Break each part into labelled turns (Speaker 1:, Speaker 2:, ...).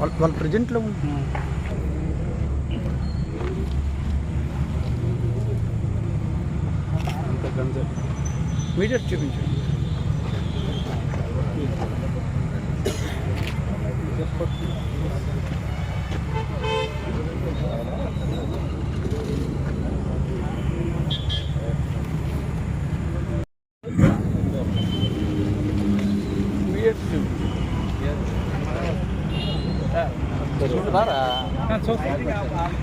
Speaker 1: వాళ్ళ వాళ్ళ ప్రజెంట్లో మీడియట్ చూపించండి మీడియట్ Thank you.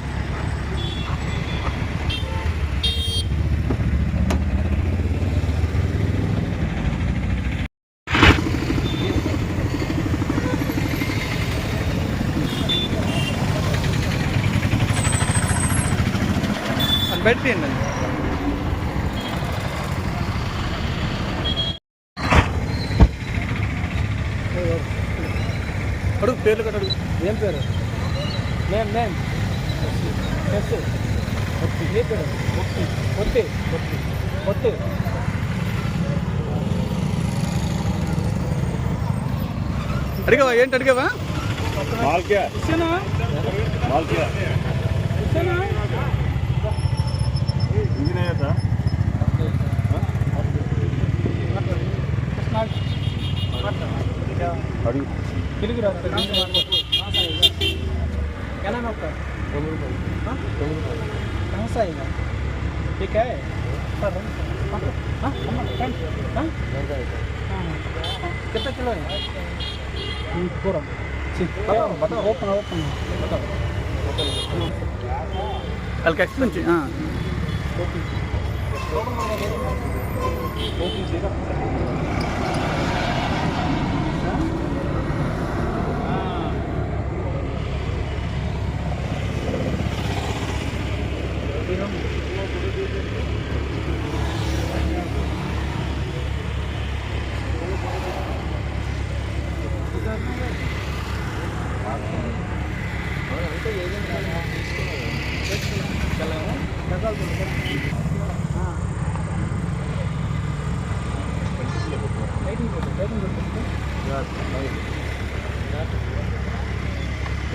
Speaker 1: పెట్టిండి అడుగు పేర్లు కట్టు ఏం పేరు? నేమ్ మేం ఒత్తి ఏ పేరు? ఒత్తి ఒత్తి ఒత్తి ఒత్తి అడిగావా? ఏంటి అడిగావా?
Speaker 2: మాల్క్యా
Speaker 1: ఇచ్చానా
Speaker 2: మాల్క్యా
Speaker 1: ఇచ్చానా
Speaker 2: अड़ी
Speaker 1: తిరిగి రా क्या नाम है आपका हाँ? कहाँ से आएगा ठीक है सर हाँ? हाँ? हाँ? हाँ? कितना किलो है पूरा बताओ बताओ ओपन ओपन बताओ వాళ్ళకి ఎక్స్ప్లెయిన్ చేయి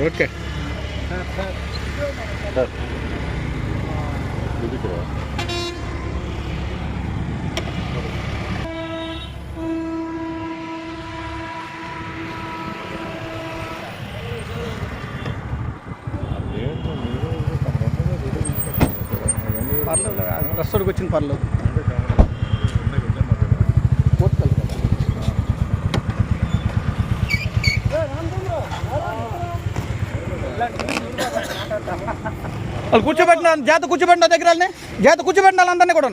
Speaker 2: ഓക്കെ
Speaker 1: పర్లేదు రెస్ట్ వచ్చింది పర్లేదు
Speaker 3: వాళ్ళు కూర్చోబెట్టిన జాత కూర్చోబెట్టిన దగ్గర జాత కూర్చోబెట్టిన వాళ్ళందరినీ కూడా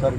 Speaker 3: సరే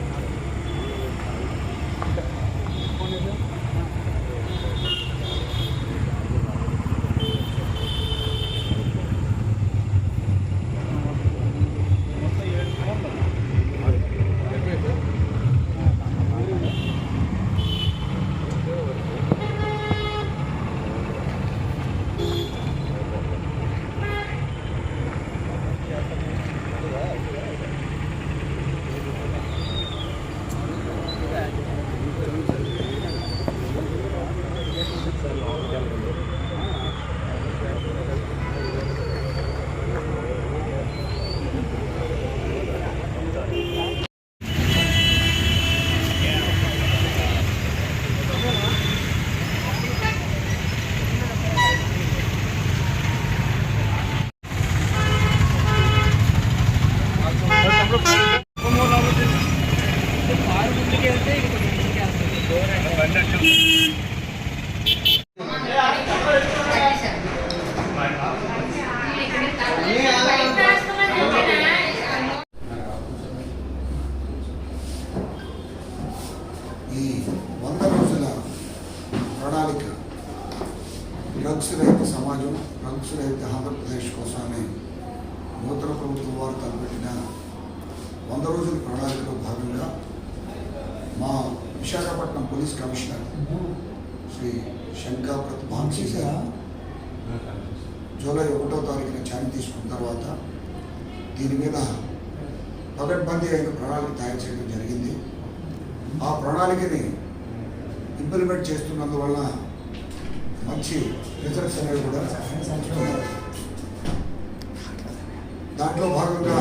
Speaker 4: ఈ వంద రోజుల ప్రణాళిక డ్రగ్స్ రహిత సమాజం డ్రగ్స్ రహిత ఆంధ్రప్రదేశ్ కోసమని నూతన ప్రభుత్వం వారు తలపెట్టిన వంద రోజుల ప్రణాళికలో భాగంగా మా విశాఖపట్నం పోలీస్ కమిషనర్ శ్రీ శంకాప్రత్ భాన్సీ గారు జూలై ఒకటో తారీఖున ఛాన్ తీసుకున్న తర్వాత దీని మీద పగడ్బందీ అయిన ప్రణాళిక తయారు చేయడం జరిగింది. ఆ ప్రణాళికని ఇంప్లిమెంట్ చేస్తున్నందువల్ల మంచి రిజల్ట్స్ అనేవి కూడా దాంట్లో భాగంగా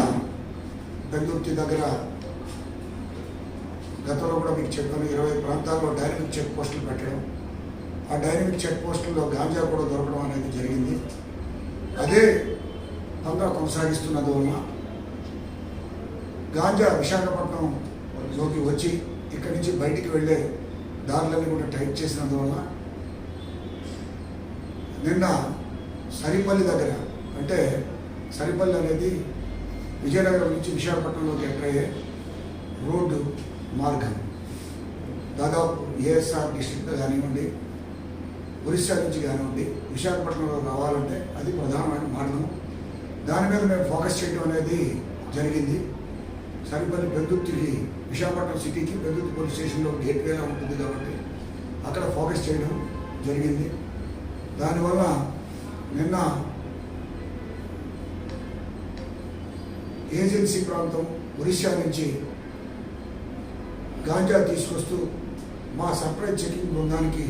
Speaker 4: బెంగుర్తి దగ్గర గతంలో కూడా మీకు చెప్పాను ఇరవై ప్రాంతాల్లో డైనమిక్ చెక్ పోస్టులు పెట్టడం. ఆ డైనమిక్ చెక్ పోస్టుల్లో గాంజా కూడా దొరకడం అనేది జరిగింది. అదే పంగా కొనసాగిస్తున్నందువలన గాంజా విశాఖపట్నం లోకి వచ్చి ఇక్కడి నుంచి బయటికి వెళ్ళే దారులన్నీ కూడా టైట్ చేసినందువల్ల నిన్న సరిపల్లి దగ్గర అంటే సరిపల్లి అనేది విజయనగరం నుంచి విశాఖపట్నంలోకి ఎంటర్ అయ్యే రోడ్డు మార్గం. దాదాపు ఏఎస్ఆర్ డిస్ట్రిక్ట్ కానివ్వండి ఒరిస్సా నుంచి కానివ్వండి విశాఖపట్నంలో రావాలంటే అది ప్రధానమైన మార్గం. దాని మీద మేము ఫోకస్ చేయడం అనేది జరిగింది. సరిపల్లి పెద్దుర్తికి విశాఖపట్నం సిటీకి పెద్దుర్తి పోలీస్ స్టేషన్లో గేట్వేలా ఉంటుంది కాబట్టి అక్కడ ఫోకస్ చేయడం జరిగింది. దానివల్ల నిన్న ఏజెన్సీ ప్రాంతం ఒరిస్సా నుంచి గాంజా తీసుకొస్తూ మా సర్ప్రైజ్ చెకింగ్ బృందానికి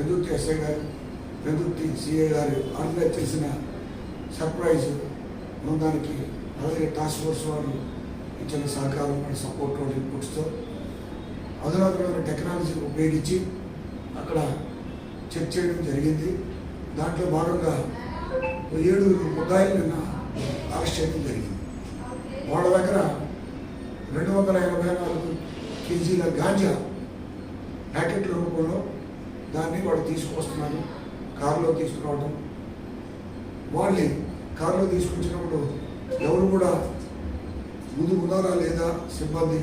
Speaker 4: పెదుర్తి ఎస్ఐ గారు పెదుర్తి సిఐ గారు ఆర్గనైజ్ చేసిన సర్ప్రైజ్ బృందానికి అలాగే టాస్క్ ఫోర్స్ వారు ఇచ్చిన సహకారం సపోర్ట్ వారి ఇన్పుట్స్తో అధునాతనమైన టెక్నాలజీని ఉపయోగించి అక్కడ చెక్ చేయడం జరిగింది. దాంట్లో భాగంగా ఏడు ఏడుగురు ముద్దాయిలు నిన్న అరెస్ట్ చేయడం జరిగింది. వాళ్ళ దగ్గర రెండు వందల ఎనభై నాలుగు కేజీల గాంజా ప్యాకెట్ల రూపంలో దాన్ని వాడు తీసుకొస్తున్నారు కారులో తీసుకురావడం. వాళ్ళని కారులో తీసుకొచ్చినప్పుడు ఎవరు కూడా ముందు ఉన్నారా లేదా సిబ్బంది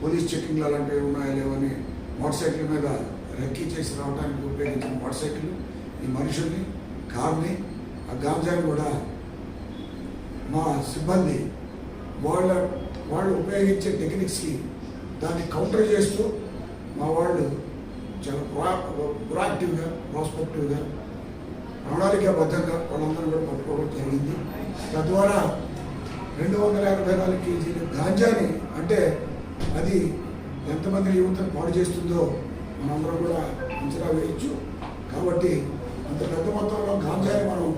Speaker 4: పోలీస్ చెక్కింగ్లు అలాంటివి ఉన్నాయా లేవని మోటార్ సైకిల్ మీద రెక్కీ చేసి రావడానికి ఉపయోగించిన మోటార్ సైకిల్ ఈ మనుషుల్ని కార్ని ఆ గాంజాని కూడా మా సిబ్బంది వాళ్ళ వాళ్ళు ఉపయోగించే టెక్నిక్స్కి దాన్ని కౌంటర్ చేస్తూ మా వాళ్ళు చాలా ప్రో ప్రొయాక్టివ్గా ప్రాస్పెక్టివ్గా ప్రణాళికాబద్ధంగా వాళ్ళందరూ కూడా పట్టుకోవడం జరిగింది. తద్వారా రెండు వందల యాభై నాలుగు కేజీల గాంజాని అంటే అది ఎంతమంది యువతను పాడు చేస్తుందో మనందరం కూడా అంచనా వేయచ్చు. కాబట్టి అంత పెద్ద మొత్తంలో గాంజాని మనం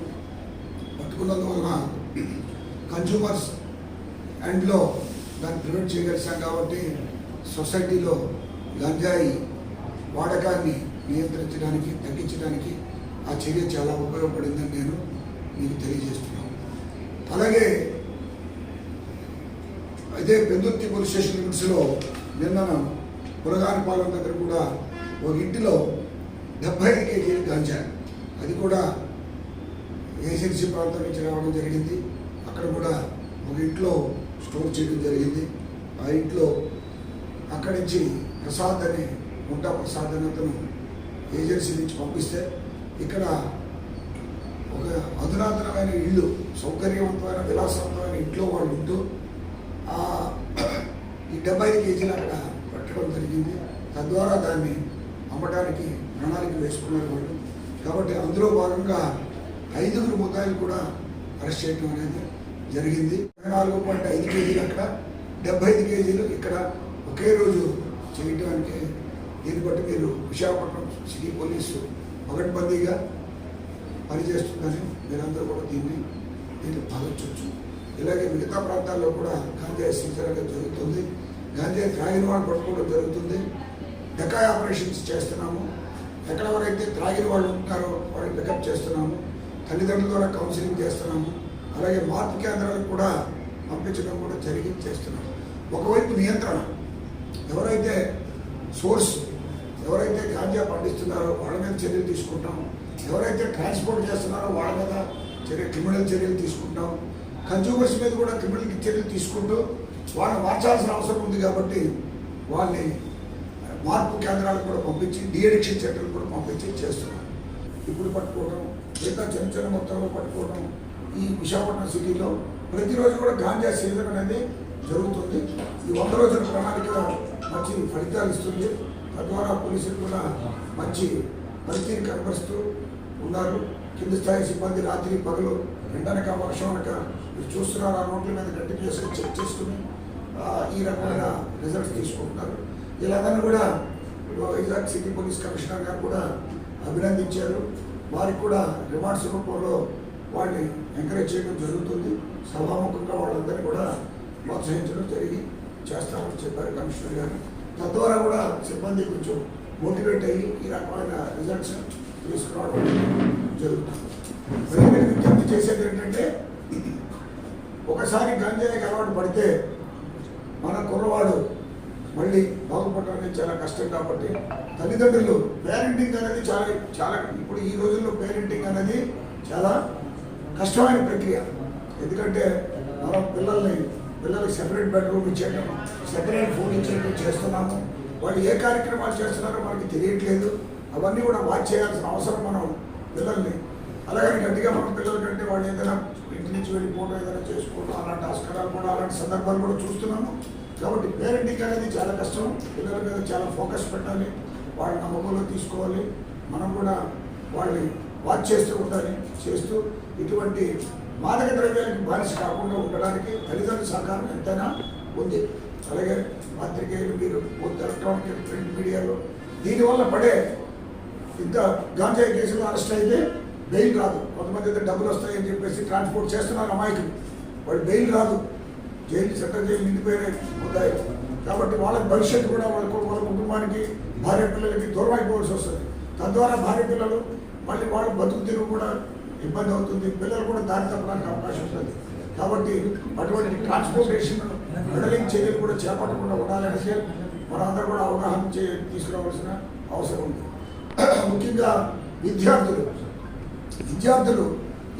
Speaker 4: పట్టుకున్నందువలన కన్జ్యూమర్స్ అండ్లో దాన్ని ప్రివెంట్ చేయగలిసాం కాబట్టి సొసైటీలో గంజాయి వాడకాన్ని నియంత్రించడానికి తగ్గించడానికి ఆ చర్య చాలా ఉపయోగపడిందని నేను మీకు తెలియజేస్తున్నాను. అలాగే అయితే పెందుర్తి పోలీస్ స్టేషన్ లిమిట్స్లో నిన్న పురగానిపాలెం దగ్గర కూడా ఒక ఇంటిలో డెబ్బై ఐదు కేజీలు గాంజా. అది కూడా ఏజెన్సీ ప్రాంతం నుంచి రావడం జరిగింది. అక్కడ కూడా ఒక ఇంట్లో స్టోర్ చేయడం జరిగింది. ఆ ఇంట్లో అక్కడి నుంచి ప్రసాద్ అనే గుంట ప్రసాదనతను ఏజెన్సీ నుంచి పంపిస్తే ఇక్కడ ఒక అధునాతనమైన ఇల్లు సౌకర్యవంతమైన విలాసవంతమైన ఇంట్లో వాళ్ళు ఉంటూ ఆ ఈ డెబ్బై ఐదు కేజీలు అక్కడ పెట్టడం జరిగింది. తద్వారా దాన్ని అమ్మడానికి ప్రణాళిక వేసుకున్నారు వాళ్ళు. కాబట్టి అందులో భాగంగా ఐదుగురు ముద్దాయిలు కూడా అరెస్ట్ చేయడం అనేది జరిగింది. నాలుగు పాయింట్ ఐదు కేజీలు అక్కడ డెబ్బై ఐదు కేజీలు ఇక్కడ ఒకే రోజు దీన్ని బట్టి మీరు విశాఖపట్నం సిటీ పోలీసు పగడ్బందీగా పనిచేస్తుందని మీరందరూ కూడా దీన్ని దీన్ని భావించవచ్చు ఇలాగే మిగతా ప్రాంతాల్లో కూడా గాంధీ సీజన్గా జరుగుతుంది. గాంధీ త్రాగిన వాళ్ళు పట్టుకోవడం జరుగుతుంది. డెకాయ్ ఆపరేషన్స్ చేస్తున్నాము. ఎక్కడెవరైతే త్రాగిన వాళ్ళు ఉంటారో వాళ్ళని పికప్ చేస్తున్నాము. తల్లిదండ్రుల ద్వారా కౌన్సిలింగ్ చేస్తున్నాము. అలాగే మార్పు కేంద్రాలకు కూడా పంపించడం కూడా జరిగి చేస్తున్నాము. ఒకవైపు నియంత్రణ. ఎవరైతే సోర్స్ ఎవరైతే గాంజా పండిస్తున్నారో వాళ్ళ మీద చర్యలు తీసుకుంటాం. ఎవరైతే ట్రాన్స్పోర్ట్ చేస్తున్నారో వాళ్ళ మీద చర్య క్రిమినల్ చర్యలు తీసుకుంటాం. కన్జ్యూమర్స్ మీద కూడా క్రిమినల్ చర్యలు తీసుకుంటూ వాళ్ళని మార్చాల్సిన అవసరం ఉంది కాబట్టి వాళ్ళని మార్పు కేంద్రాలకు కూడా పంపించి డిఎడిక్షన్ సెంటర్లు కూడా పంపించి చేస్తున్నాం ఇప్పుడు పట్టుకోవడం లేదా చిన్న చిన్న మొత్తంలో పట్టుకోవడం ఈ విశాఖపట్నం సిటీలో ప్రతిరోజు కూడా గాంజా సీజన్ అనేది జరుగుతుంది. ఈ వంద రోజుల ప్రణాళిక మంచి ఫలితాలు ఇస్తుంది. తద్వారా పోలీసులు కూడా మంచి పనితీరు కనపరుస్తూ ఉన్నారు. కింది స్థాయి సిబ్బంది రాత్రి పగలు ఎండనక వర్షం అనక మీరు చూస్తున్నారు. ఆ రోడ్ల మీద గట్టి కంటిన్యూస్గా చెక్ చేసుకుని ఈ రకమైన రిజల్ట్స్ తీసుకుంటున్నారు. వీళ్ళందరినీ కూడా వైజాగ్ సిటీ పోలీస్ కమిషనర్ గారు కూడా అభినందించారు. వారికి కూడా రిమాండ్స్ రూపంలో వాళ్ళని ఎంకరేజ్ చేయడం జరుగుతుంది. సభాముఖంగా వాళ్ళందరినీ కూడా ప్రోత్సహించడం జరిగి చేస్తామని చెప్పారు కమిషనర్ గారు. తద్వారా కూడా సిబ్బంది కొంచెం మోటివేట్ అయ్యి ఈ రకమైన రిజల్ట్స్ తీసుకురావడం జరుగుతుంది. ప్రజలకు విజ్ఞప్తి చేసేది ఏంటంటే ఒకసారి గంజాయికి అలవాటు పడితే మన కుర్రవాడు మళ్ళీ బాగుపడడం చాలా కష్టం కాబట్టి తల్లిదండ్రులు పేరెంటింగ్ అనేది చాలా చాలా ఇప్పుడు ఈ రోజుల్లో పేరెంటింగ్ అనేది చాలా కష్టమైన ప్రక్రియ. ఎందుకంటే మనం పిల్లల్ని పిల్లలకు సెపరేట్ బెడ్రూమ్ ఇచ్చేయడం సెపరేట్ ఫోన్ ఇచ్చేయడం చేస్తున్నాము. వాళ్ళు ఏ కార్యక్రమాలు చేస్తున్నారో మనకి తెలియట్లేదు. అవన్నీ కూడా వాచ్ చేయాల్సిన అవసరం మనం పిల్లల్ని. అలాగే గట్టిగా మన పిల్లలకంటే వాళ్ళు ఏదైనా ఇంటి నుంచి వెళ్ళిపోవడం ఏదైనా చేసుకోవడం అలాంటి ఆస్కారాలు కూడా అలాంటి సందర్భాలు కూడా చూస్తున్నాము. కాబట్టి పేరెంటింగ్ అనేది చాలా కష్టం. పిల్లల మీద చాలా ఫోకస్ పెట్టాలి. వాళ్ళని నమ్మకంలో తీసుకోవాలి. మనం కూడా వాళ్ళని వాచ్ చేస్తూ ఉండాలి చేస్తూ ఇటువంటి మాదక ద్రవ్యానికి బానిస కాకుండా ఉండడానికి తల్లిదండ్రుల సహకారం ఎంతైనా ఉంది. అలాగే పత్రికేయులు మీరు ఎలక్ట్రానిక్ ప్రింట్ మీడియాలో దీనివల్ల పడే ఇంత గాంజాయి కేసులో అరెస్ట్ అయితే బెయిల్ రాదు. కొంతమంది అయితే డబ్బులు వస్తాయని చెప్పేసి ట్రాన్స్పోర్ట్ చేస్తున్నారు అమాయకులు. వాళ్ళు బెయిల్ రాదు. జైలు సెంట్రల్ జైలు నిండిపోయినాయి ముద్దాయి. కాబట్టి వాళ్ళ భవిష్యత్తు కూడా వాళ్ళ వాళ్ళ కుటుంబానికి భార్య పిల్లలకి దూరం అయిపోవాల్సి వస్తుంది. తద్వారా భార్య పిల్లలు మళ్ళీ వాళ్ళ బతుకు తిరుగు కూడా ఇబ్బంది అవుతుంది. పిల్లలు కూడా దారి తప్పడానికి అవకాశం ఉంటుంది. కాబట్టి అటువంటి ట్రాన్స్పోర్టేషన్ మెడలింగ్ చర్యలు కూడా చేపట్టకుండా ఉండాలంటే మనందరూ కూడా అవగాహన చే తీసుకురావాల్సిన అవసరం ఉంది. ముఖ్యంగా విద్యార్థులు. విద్యార్థులు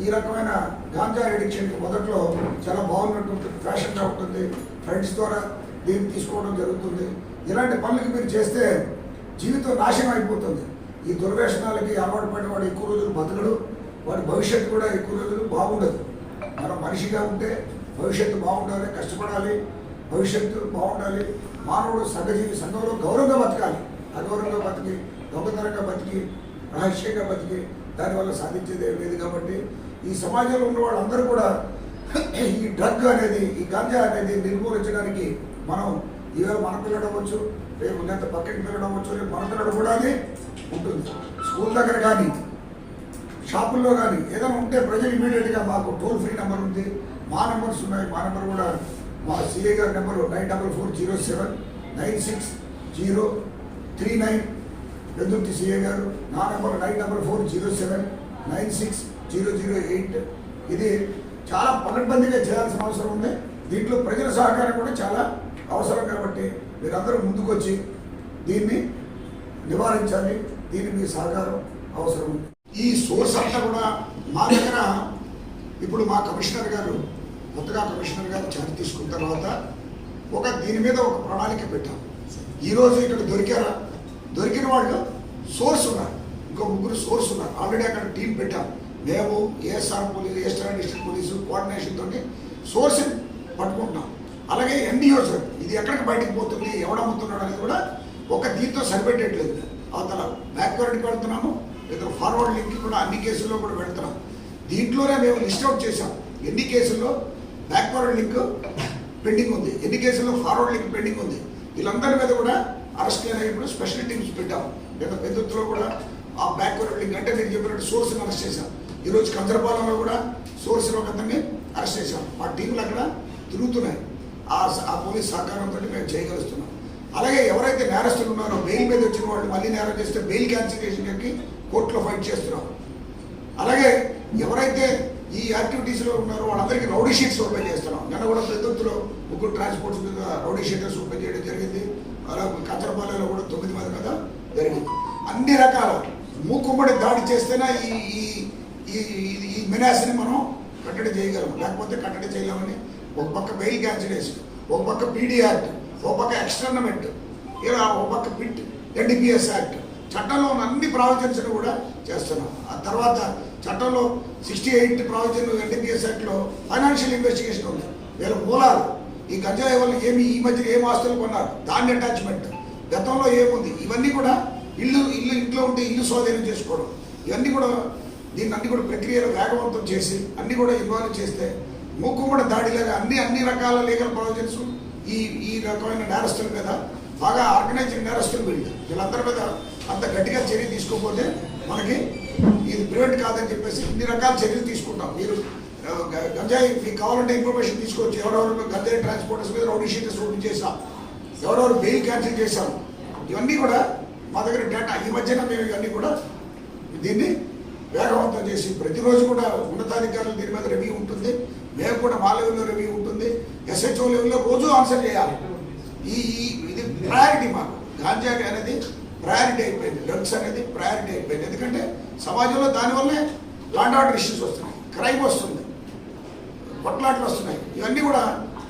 Speaker 4: ఈ రకమైన గాంజా ఎడిక్షన్ మొదట్లో చాలా బాగున్నట్టు ఫ్యాషన్గా ఉంటుంది. ఫ్రెండ్స్ ద్వారా దీన్ని తీసుకోవడం జరుగుతుంది. ఇలాంటి పనులకి మీరు చేస్తే జీవితం నాశనం అయిపోతుంది. ఈ దుర్వ్యసనాలకి అలవాటు పడిన వాడు ఎక్కువ రోజులు బతకడు. వాడి భవిష్యత్తు కూడా ఎక్కువ రోజులు బాగుండదు. మనం మనిషిగా ఉంటే భవిష్యత్తు బాగుండాలి కష్టపడాలి భవిష్యత్తు బాగుండాలి. మానవుడు సంఘజీవి సంఘంలో గౌరవంగా బతకాలి. అగౌరవంగా బతికి దొంగతనంగా బతికి రహస్యంగా బతికి దానివల్ల సాధించేది ఏం లేదు కాబట్టి ఈ సమాజంలో ఉన్న వాళ్ళందరూ కూడా ఈ డ్రగ్ అనేది ఈ గాంజా అనేది నిర్మూలించడానికి మనం ఈవేళ మన పిల్లడు అవ్వచ్చు రేపు ఉన్నంత పక్కకి పిల్లడు అవ్వచ్చు రేపు మన పిల్లడు కూడా అది ఉంటుంది. స్కూల్ దగ్గర కానీ షాపుల్లో కానీ ఏదైనా ఉంటే ప్రజలు ఇమీడియట్గా మాకు టోల్ ఫ్రీ నెంబర్ ఉంది. మా నెంబర్స్ ఉన్నాయి. మా నెంబర్ కూడా మా సిఏ గారి number nine double four zero seven nine six zero three nine. Pendurthi CA గారు నా number nine double four zero seven nine six zero zero eight. ఇది చాలా పకడ్బందీగా చేయాల్సిన అవసరం ఉంది. దీంట్లో ప్రజల సహకారం కూడా చాలా అవసరం కాబట్టి మీరందరూ ముందుకొచ్చి దీన్ని నివారించాలి. దీనికి మీ సహకారం అవసరం ఈ సోర్స్ అంతా కూడా మా దగ్గర ఇప్పుడు మా కమిషనర్ గారు కొత్తగా కమిషనర్ గారు చర్య తీసుకున్న తర్వాత ఒక దీని మీద ఒక ప్రణాళిక పెట్టాం. ఈరోజు ఇక్కడ దొరికారా? దొరికిన వాళ్ళు సోర్స్ ఉన్నారు. ఇంకో ముగ్గురు సోర్స్ ఉన్నారు. ఆల్రెడీ అక్కడ టీం పెట్టాం. మేము ASR police eastern district police coordination తోటి సోర్స్ పట్టుకుంటున్నాం. అలాగే ఎన్డీఓస్ ఇది ఎక్కడికి బయటకు పోతుంది ఎవడమ్ముతున్నాడు అనేది కూడా ఒక దీంతో సరిపెట్టేట్లేదు. అవతల బ్యాక్వర్డ్కి వెళ్తున్నాము. లేదా ఫార్వర్డ్ లింక్ కూడా అన్ని కేసుల్లో కూడా పెడతాం. దీంట్లోనే మేము లిస్ట్ అవుట్ చేసాం ఎన్ని కేసుల్లో బ్యాక్వర్డ్ లింక్ పెండింగ్ ఉంది? ఎన్ని కేసుల్లో ఫార్వర్డ్ లింక్ పెండింగ్ ఉంది? వీళ్ళందరి మీద కూడా అరెస్ట్ అయినప్పుడు స్పెషల్ టీమ్స్ పెట్టాం. లేదా పెద్దలో కూడా ఆ బ్యాక్వర్డ్ లింక్ అంటే నేను చెప్పినట్టు సోర్స్ని అరెస్ట్ చేశాం. ఈరోజు కంచరపాలెంలో కూడా సోర్స్లో ఒక అతన్ని అరెస్ట్ చేశాం. మా టీంలు అక్కడ తిరుగుతున్నాయి. ఆ ఆ పోలీస్ సహకారంతో మేము చేయగలుగుతున్నాం. అలాగే ఎవరైతే నేరస్తులు ఉన్నారో బెయిల్ మీద వచ్చిన వాళ్ళు మళ్ళీ నేరం చేస్తే బెయిల్ క్యాన్సిలేషన్కి కోర్టులో ఫైట్ చేస్తున్నాం. అలాగే ఎవరైతే ఈ యాక్టివిటీస్లో ఉన్నారో వాళ్ళందరికీ రౌడీ షీట్స్ ఓపెన్ చేస్తున్నాం. నిన్న కూడా పెద్దొత్తులో ముగ్గురు ట్రాన్స్పోర్ట్స్ మీద రౌడీ షీటర్స్ ఓపెన్ చేయడం జరిగింది. అలాగే కంచరపాలెంలో కూడా తొమ్మిది మంది కదా జరిగింది. అన్ని రకాల మూకుమ్మడి దాడి చేస్తేనే ఈ ఈ ఈ ఈ- మినాసిని మనం కట్టడి చేయగలం లేకపోతే కట్టడి చేయలేమని ఒక పక్క బెయిల్ క్యాన్సిలేషన్ ఒక పక్క పీడీ యాక్ట్ ఒక పక్క ఎక్స్టర్నమెంట్ ఇలా ఒక పక్క పిట్ ఎన్డిపిఎస్ యాక్ట్ చట్టంలో ఉన్న అన్ని ప్రావిజన్స్ కూడా చేస్తున్నాం. ఆ తర్వాత చట్టంలో సిక్స్టీ ఎయిట్ ప్రావిజన్ ఎన్డీపీఎస్ యాక్ట్లో ఫైనాన్షియల్ ఇన్వెస్టిగేషన్ ఉంది. వీళ్ళ మూలాలు. ఈ గంజాయి వల్ల ఏమి ఈ మధ్య ఏం ఆస్తులు కొన్నారు? దాన్ని అటాచ్మెంట్. గతంలో ఏముంది? ఇవన్నీ కూడా ఇల్లు ఇల్లు ఇంట్లో ఉంటే ఇల్లు స్వాధీనం చేసుకోవడం. ఇవన్నీ కూడా దీన్ని అన్ని కూడా ప్రక్రియలు వేగవంతం చేసి అన్ని కూడా ఇన్వాల్వ్ చేస్తే ముక్కు కూడా దాడిలాగా అన్ని అన్ని రకాల లీగల్ ప్రొవిజన్స్ ఈ ఈ రకమైన నేరస్తుల మీద బాగా ఆర్గనైజ్డ్ నేరస్తులు వీళ్ళు. వీళ్ళందరి మీద అంత గట్టిగా చర్య తీసుకోకపోతే మనకి ఇది ప్రివెంట్ కాదని చెప్పేసి ఇన్ని రకాల చర్యలు తీసుకుంటాం. మీరు గంజాయి మీకు కావాలంటే ఇన్ఫర్మేషన్ తీసుకోవచ్చు. ఎవరెవరు గంజాయి ట్రాన్స్పోర్టర్స్ మీద రౌడీ షీటర్స్ ఓపెన్ చేసాం ఎవరెవరు బెయిల్ క్యాన్సిల్ చేశారు. ఇవన్నీ కూడా మా దగ్గర డేటా ఈ మధ్యన మేము ఇవన్నీ కూడా దీన్ని వేగవంతం చేసి ప్రతిరోజు కూడా ఉన్నతాధికారులు దీని మీద రివ్యూ ఉంటుంది. మేము కూడా మా లెవెల్లో రివ్యూ ఉంటుంది. ఎస్హెచ్ఓ లెవెల్లో రోజు ఆన్సర్ చేయాలి. ఈ ప్రయారిటీ మాకు. గాంజా అనేది ప్రయారిటీ అయిపోయింది. డ్రగ్స్ అనేది ప్రయారిటీ అయిపోయింది. ఎందుకంటే సమాజంలో దానివల్లే లాండ్ ఆర్డర్ ఇష్యూస్ వస్తున్నాయి. క్రైమ్ వస్తుంది. కొట్లాట్లు వస్తున్నాయి. ఇవన్నీ కూడా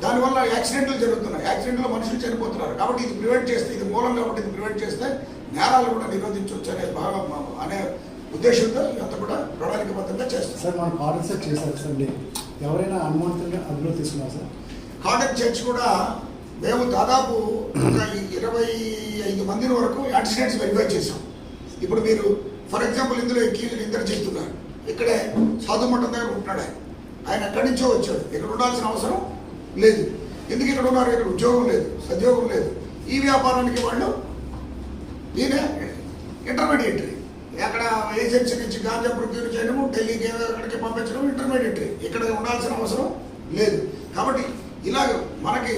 Speaker 4: దానివల్ల యాక్సిడెంట్లు జరుగుతున్నాయి. యాక్సిడెంట్లో మనుషులు చనిపోతున్నారు. కాబట్టి ఇది ప్రివెంట్ చేస్తే ఇది మూలం కాబట్టి ఇది ప్రివెంట్ చేస్తే నేరాలు కూడా నిరోధించవచ్చు అనే భాగం అనే ఉద్దేశంతో ఇదంతా కూడా ప్రణాళికబద్ధంగా చేస్తాం
Speaker 5: సార్ మనం సెట్ చేశారు సార్ ఎవరైనా అనుమానితులుగా అదుపులో తీసుకున్నారు సార్?
Speaker 4: కాటన్ చర్చ్ కూడా మేము దాదాపు ఒక ఇరవై ఐదు మందిని వరకు యాక్సిడెంట్స్ వెరిఫై చేసాం ఇప్పుడు మీరు ఫర్ ఎగ్జాంపుల్ ఇందులో కీలు ఇద్దరు చేస్తున్నారు. ఇక్కడే సాధుమఠం దగ్గర ఉంటున్నాడు ఆయన. ఆయన ఎక్కడి నుంచో వచ్చాడు. ఇక్కడ ఉండాల్సిన అవసరం లేదు. ఎందుకు ఇక్కడ ఉన్నారు? ఇక్కడ ఉద్యోగం లేదు సద్యోగం లేదు. ఈ వ్యాపారానికి వాళ్ళు ఈయన ఇంటర్మీడియటరీ అక్కడ ఏజెన్సీ నుంచి గాంజా ప్రొక్యూర్ చేయడము ఢిల్లీకి అక్కడికి పంపించడం ఇంటర్మీడియటరీ ఇక్కడ ఉండాల్సిన అవసరం లేదు. కాబట్టి ఇలాగ మనకి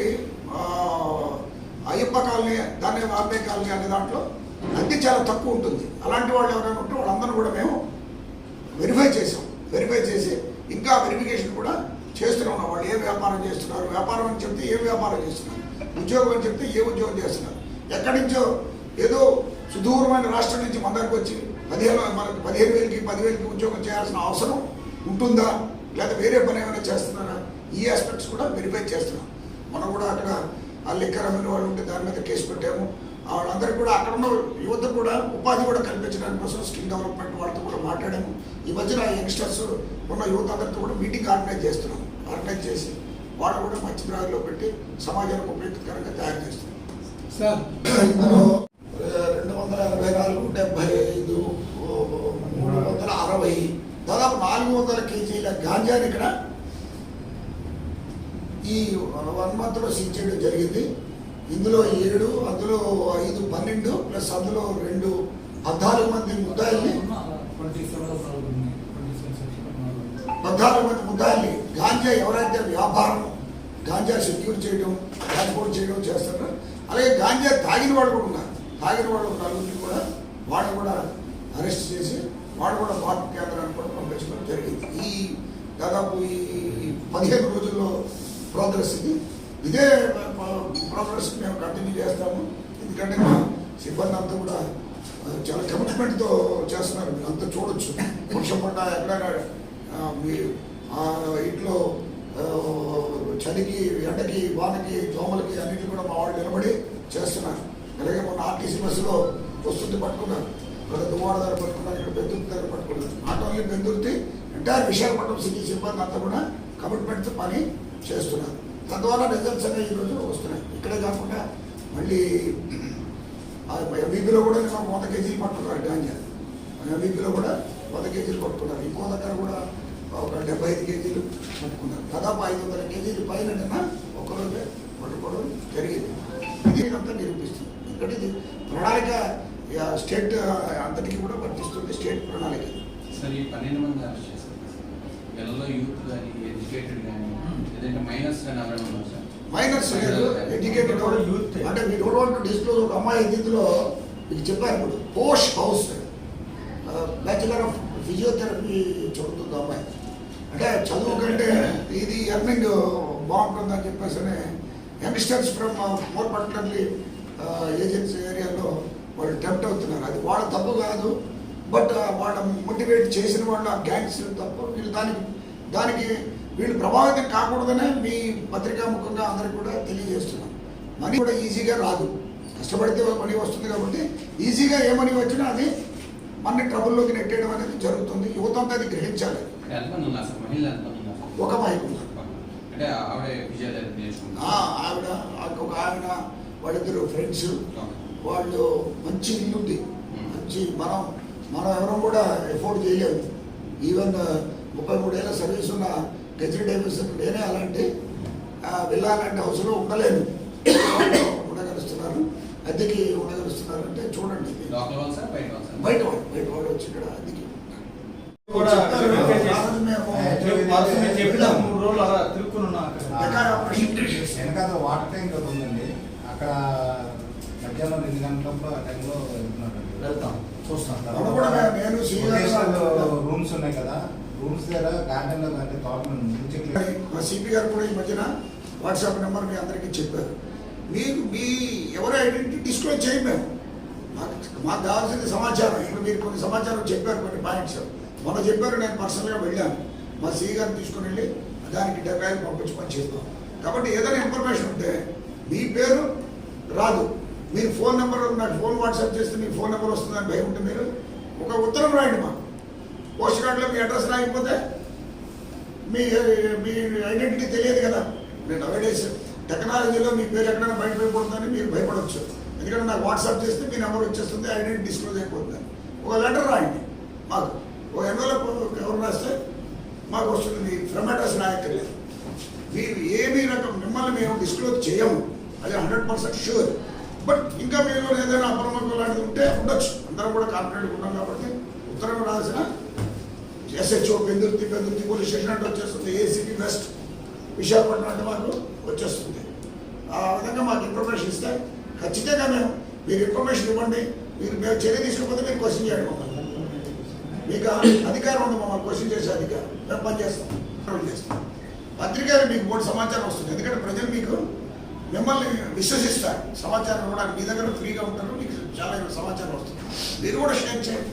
Speaker 4: అయ్యప్ప కాలనీ దాన్ని వాల్మీ కాలనీ అనే దాంట్లో అద్దె చాలా తక్కువ ఉంటుంది. అలాంటి వాళ్ళు ఎవరైనా ఉంటే వాళ్ళందరూ కూడా మేము వెరిఫై చేసాం వెరిఫై చేసి ఇంకా వెరిఫికేషన్ కూడా చేస్తూనే ఉన్నాం. వాళ్ళు ఏ వ్యాపారం చేస్తున్నారు వ్యాపారం అని చెప్తే ఏ వ్యాపారం చేస్తున్నారు ఉద్యోగం అని చెప్తే ఏ ఉద్యోగం చేస్తున్నారు. ఎక్కడి నుంచో ఏదో సుదూరమైన రాష్ట్రం నుంచి మన దగ్గరకు వచ్చి పదిహేను మనకి పదిహేను వేలకి పదివేలకి ఉద్యోగం చేయాల్సిన అవసరం ఉంటుందా? లేదా వేరే పని ఏమైనా చేస్తున్నారా? ఈ ఆస్పెక్ట్స్ కూడా వెరిఫై చేస్తున్నాం. మనం కూడా అక్కడ ఆ లిక్కర్ వాళ్ళు ఉంటే దాని మీద కేసు పెట్టాము. వాళ్ళందరికీ కూడా అక్కడ ఉన్న యువత కూడా ఉపాధి కూడా కల్పించడానికి కోసం స్కిల్ డెవలప్మెంట్ వాళ్ళతో కూడా మాట్లాడాము. ఈ మధ్యన యంగ్స్టర్స్ ఉన్న యువత అందరితో కూడా మీటింగ్ ఆర్గనైజ్ చేస్తున్నాం ఆర్గనైజ్ చేసి వాళ్ళు కూడా మంచి దారిలో పెట్టి సమాజానికి ఉపయోగకరంగా తయారు చేస్తున్నాం
Speaker 5: సార్
Speaker 4: ఇందులో రెండు వందల ఎనభై నాలుగు డెబ్బై ఐదు మూడు వందల అరవై దాదాపు నాలుగు వందల కేజీల గాంజాని ఇక్కడ ఈ వన్ మంత్లో చేయడం జరిగింది. ఇందులో ఏడు అందులో ఐదు పన్నెండు ప్లస్ అందులో రెండు పద్నాలుగు మంది ముద్దాయిల్ని పద్నాలుగు మంది ముద్దాయిల్ని గాంజా ఎవరైతే వ్యాపారం గాంజా సెక్యూర్ చేయడం ట్రాన్స్పోర్ట్ చేయడం చేస్తారో అలాగే గాంజా తాగిన వాళ్ళు కూడా ఉన్నారు. తాగిన వాళ్ళు నలుగురిని కూడా వాళ్ళు కూడా అరెస్ట్ చేసి వాళ్ళు కూడా మార్పు కేంద్రానికి కూడా పంపించడం జరిగింది. ఈ దాదాపు ఈ పదిహేను రోజుల్లో ప్రోగ్రెస్ ఇది. ఇదే ప్రోగ్రెస్ మేము కంటిన్యూ చేస్తాము. ఎందుకంటే మా సిబ్బంది అంతా కూడా చాలా కమిట్మెంట్తో చేస్తున్నారు. మీరు అంతా చూడొచ్చు. వర్షం పడ్డా ఎక్కడైనా మీ ఇంట్లో చలికి ఎండకి వానకి దోమలకి అన్నింటి కూడా మా వాళ్ళు నిలబడి చేస్తున్నారు. అలాగే మొన్న ఆర్టీసీ బస్సులో వస్తుంది పట్టుకున్నారు. ఇక్కడ దువాడ దగ్గర పట్టుకున్నారు ఇక్కడ బెందుర్తి దగ్గర పట్టుకున్నారు. Not only Pendurthi entire Visakhapatnam city సిబ్బంది అంతా కూడా కమిట్మెంట్తో పని చేస్తున్నారు. తద్వారా రిజల్ట్స్ అనేవి ఈరోజు వస్తున్నాయి. ఇక్కడే కాకుండా మళ్ళీ ఎంబీపీలో కూడా నేను వంద కేజీలు పట్టుకున్నారు గాంజా ఎంబీపీలో కూడా వంద కేజీలు పట్టుకున్నారు. ఇంకో దగ్గర కూడా ఒక డెబ్బై ఐదు కేజీలు పట్టుకున్నారు. దాదాపు ఐదు వందల కేజీలు పైన నిన్న ఒకరోజే పట్టుకోవడం జరిగింది. ఇది అంతా నిరూపిస్తుంది. ఎందుకంటే ఇది ప్రణాళిక స్టేట్ అంతటికీ కూడా వర్తిస్తుంది స్టేట్ ప్రణాళిక.
Speaker 6: సరే పన్నెండు మంది వీళ్ళలో యూత్ కానీ ఎడ్యుకేటెడ్ కానీ లేదంటే మైనర్స్ కానీ ఎవరైనా ఉన్నారు సార్.
Speaker 4: మైనర్స్ లేదు ఎడ్యుకేటెడ్
Speaker 1: Youth.
Speaker 4: అంటే మీ డోంట్ వాంట్ డిస్క్లోజ్ ఒక అమ్మాయి దీంట్లో మీకు చెప్పారు ఇప్పుడు posh house. Bachelor of physiotherapy చదువుతుంది అమ్మాయి. అంటే చదువు కంటే ఇది ఎర్నింగ్ బాగుంటుందని చెప్పేసి youngsters from more particularly agency ఏరియాలో వాళ్ళు టెంప్ట్ అవుతున్నారు. అది వాళ్ళ తప్పు కాదు బట్ వాళ్ళ మోటివేట్ చేసిన వాళ్ళ గ్యాంగ్స్ తప్పు వీళ్ళు దానికి దానికి వీళ్ళు ప్రభావితం కాకూడదనే మీ పత్రికా ముఖంగా అందరికి కూడా తెలియజేస్తున్నాం. మనీ కూడా ఈజీగా రాదు. కష్టపడితే మనీ వస్తుంది కాబట్టి ఈజీగా ఏ మనీ వచ్చినా అది మన ట్రబుల్లోకి నెట్టేయడం అనేది జరుగుతుంది. యువత అంతా అది గ్రహించాలి. ఒక మహిళ
Speaker 6: ఆవిడ
Speaker 4: ఒక ఆవిడ వాళ్ళిద్దరు ఫ్రెండ్స్ వాళ్ళు మంచి ఇల్లు ఉంది మంచి మనం మనం ఎవరం కూడా ఎఫోర్డ్ చేయలేము. ఈవెన్ ముప్పై మూడేళ్ళ సర్వీస్ ఉన్న గెజిట్ ఆఫీసర్ నేనే అలాంటి ఆ, వెళ్ళాలంటే ఉండలేను. వాళ్ళు ఉండగలుస్తున్నారు. అద్దెకి ఉండగలుస్తున్నారు అంటే చూడండి.
Speaker 6: బయట వాళ్ళు
Speaker 4: బయట వాళ్ళు వచ్చి ఇక్కడ అద్దెకి.
Speaker 7: వాటర్ ట్యాంక్ ఒకటి ఉందండి. అక్కడ మధ్యాహ్నం రెండు గంటలప్పుడు ఆ టైంలో వెళ్తున్నారండి.
Speaker 1: వెళ్తాం. చూస్తాం
Speaker 7: రూమ్స్ ఉన్నాయి కదా. రూమ్స్ దగ్గర గార్డెన్లో అంటే తోటలో
Speaker 4: మా సిపి గారు కూడా ఈ మధ్యన వాట్సాప్ నెంబర్ మీ అందరికీ చెప్పారు. మీకు మీ ఎవరి ఐడెంటిటీ డిస్క్లోజ్ చేయం మేము. మాకు మాకు కావాల్సింది సమాచారం. ఇప్పుడు మీరు కొన్ని సమాచారం చెప్పారు కొన్ని పాయింట్స్. మొన్న చెప్పారు నేను పర్సనల్గా వెళ్ళాను. మా సిఈ గారిని తీసుకుని వెళ్ళి దానికి డెబ్బై ఐదు పంపించి పని చేద్దాం కాబట్టి ఏదైనా ఇన్ఫర్మేషన్ ఉంటే మీ పేరు రాదు. మీరు ఫోన్ నెంబర్ నాకు ఫోన్ వాట్సాప్ చేస్తే మీ ఫోన్ నెంబర్ వస్తుందని భయం ఉంటే మీరు ఒక ఉత్తరం రాయండి మాకు. పోస్ట్ కార్డులో మీ అడ్రస్ రాకపోతే మీ మీ ఐడెంటిటీ తెలియదు కదా. నేను నవేడేస్ టెక్నాలజీలో మీ పేరు ఎక్కడైనా బయటపడిపోతుందని మీరు భయపడవచ్చు ఎందుకంటే నాకు వాట్సాప్ చేస్తే మీ నెంబర్ వచ్చేస్తుంది ఐడెంటిటీ డిస్క్లోజ్ అయిపోతుంది. ఒక లెటర్ రాయండి. మాకు ఒక ఎన్వలప్ ఎవరు రాస్తే మాకు వస్తుంది. మీ ఫ్రమ్ అడ్రస్ రాయక్కర్లేదు. మీరు ఏమీ రకం మిమ్మల్ని మేము డిస్క్లోజ్ చేయము. అది హండ్రెడ్ పర్సెంట్ షూర్ బట్ ఇంకా మీలో ఏదైనా అప్రమత్తం లాంటిది ఉంటే ఉండొచ్చు. అందరం కూడా కాన్ఫిడెంట్ ఉన్నాం కాబట్టి ఉత్తరం రాసిన SHO Pendurthi Pendurthi police station అంటే వచ్చేస్తుంది. ఏసీపీ వెస్ట్ విశాఖపట్నం అంటే మాకు వచ్చేస్తుంది. ఆ విధంగా మాకు ఇన్ఫర్మేషన్ ఇస్తే ఖచ్చితంగా మేము మీరు ఇన్ఫర్మేషన్ ఇవ్వండి. మీరు మేము చర్య తీసుకోకపోతే మీరు క్వశ్చన్ చేయండి మమ్మల్ని. మీకు అధికారం ఉంది మమ్మల్ని క్వశ్చన్ చేసే అధికారం. మేము పనిచేస్తాం చేస్తాం. పత్రికలు మీకు బోర్డు సమాచారం వస్తుంది. ఎందుకంటే ప్రజలు మీకు మిమ్మల్ని విశ్వసిస్తారు. సమాచారం ఇవ్వడానికి మీ దగ్గర ఫ్రీగా ఉంటారు. మీకు చాలా సమాచారం వస్తుంది. మీరు కూడా షేర్ చేయండి.